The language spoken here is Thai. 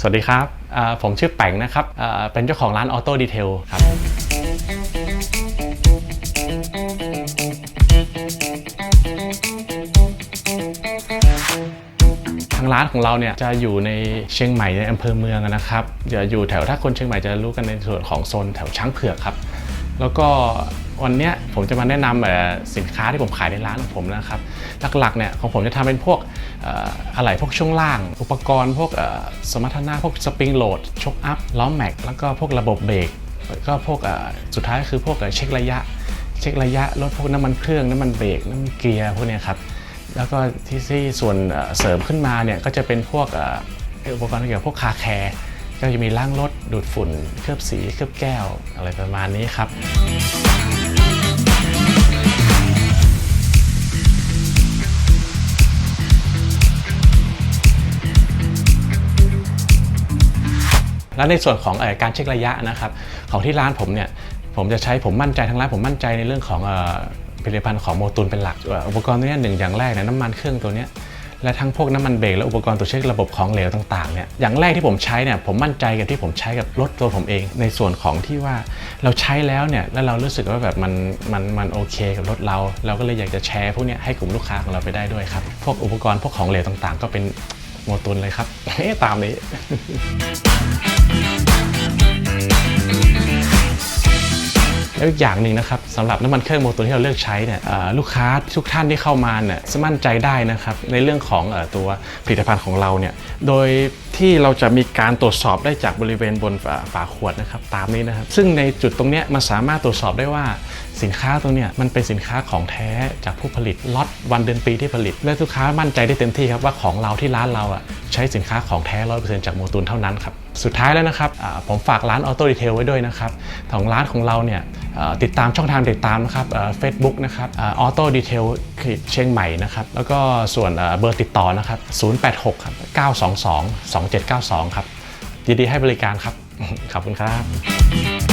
สวัสดีครับ ผมชื่อแป้งนะครับ เป็นเจ้าของร้านออโต้ดีเทลครับ ทางร้านของเราเนี่ยจะอยู่ในเชียงใหม่ในอำเภอเมืองนะครับจะอยู่แถวถ้าคนเชียงใหม่จะรู้กันในส่วนของโซนแถวช้างเผือกครับ แล้วก็วันนี้ผมจะมาแนะนำสินค้าที่ผมขายในร้านของผมนะครับหลักๆเนี่ยของผมจะทำเป็นพวกอะไหล่พวกช่วงล่าง อุปกรณ์พวกสมรรถนะพวกสปริงโหลดช็อคอัพล้อแม็กแล้วก็พวกระบบเบรกก็พวกสุดท้ายก็คือพวกเช็คระยะ เช็คระยะรถพวกน้ำมันเครื่องน้ำมันเบรกน้ำมันเกียร์พวกนี้ครับแล้วก็ที่ส่วนเสริมขึ้นมาเนี่ยก็จะเป็นพวกอุปกรณ์เกี่ยวกับพวกคาแคร์ ก็จะมีล้างรถดูดฝุ่น เคลือบสีเคลือบแก้ว อะไรประมาณนี้ครับแล้วในส่วนของอการเช็คระยะนะครับของที่ร้านผมเนี่ยผมจะใช้ผมมั่นใจทั้งร้านผมมั่นใจในเรื่องของอผลิตภัณฑ์ของโมตุนเป็นหลักอุปกรณ์ตัวนี้หนึ่งอย่างแรกเนี่ยน้ำมันเครื่องตัวนี้ และทั้งพวกน้ำมันเบรกและอุปกรณ์ตัวจเช็คระบบของเหลวต่างๆเนี่ยอย่างแรกที่ผมใช้เนี่ยผมมั่นใจกับที่ผมใช้กับรถตัวผมเอง ในส่วนของที่ว่าเราใช้แล้วเนี่ยแล้วเรารู้สึกว่าแบบมันมันมันโอเคกับรถเรา เราก็เลยอยากจะแชร์พวกนี้ให้กลุ่มลูกค้าของเราไปได้ด้วยครับพวกอุปกรณ์พวกของเหลวต่างๆ ก็เป็นโมตุนเลยครับตามนี้ แล้วอีกอย่างหนึ่งนะครับสำหรับน้ำมันเครื่องโมตัวที่เราเลือกใช้เนี่ยลูกค้าทุกท่านที่เข้ามาเนี่ยมั่นใจได้นะครับในเรื่องของอตัวผลิตภัณฑ์ของเราเนี่ยโดย ที่เราจะมีการตรวจสอบได้จากบริเวณบนฝาฝาขวดนะครับตามนี้นะครับ ซึ่งในจุดตรงนี้มันสามารถตรวจสอบได้ว่าสินค้าตรงเนี้ยมันเป็นสินค้าของแท้จากผู้ผลิตล็อตวันเดือนปีที่ผลิต และลูกค้ามั่นใจได้เต็มที่ครับว่าของเราที่ร้านเราอะใช้สินค้าของแท้ร้อยเปอร์เซ็นต์จากโมตุนเท่านั้นครับสุดท้ายแล้วนะครับผมฝากร้านออโต้ดีเทลไว้ด้วยนะครับของร้านของเราเนี่ยติดตามช่องทางติดตามนะครับเฟซบุ๊กนะครับออโต้ดีเทลเชียงใหม่นะครับ แล้วก็ส่วนเอ่อเบอร์ติดต่อนะครับ 086ครับ922 2792 ครับยินดีให้บริการครับ ขอบคุณครับ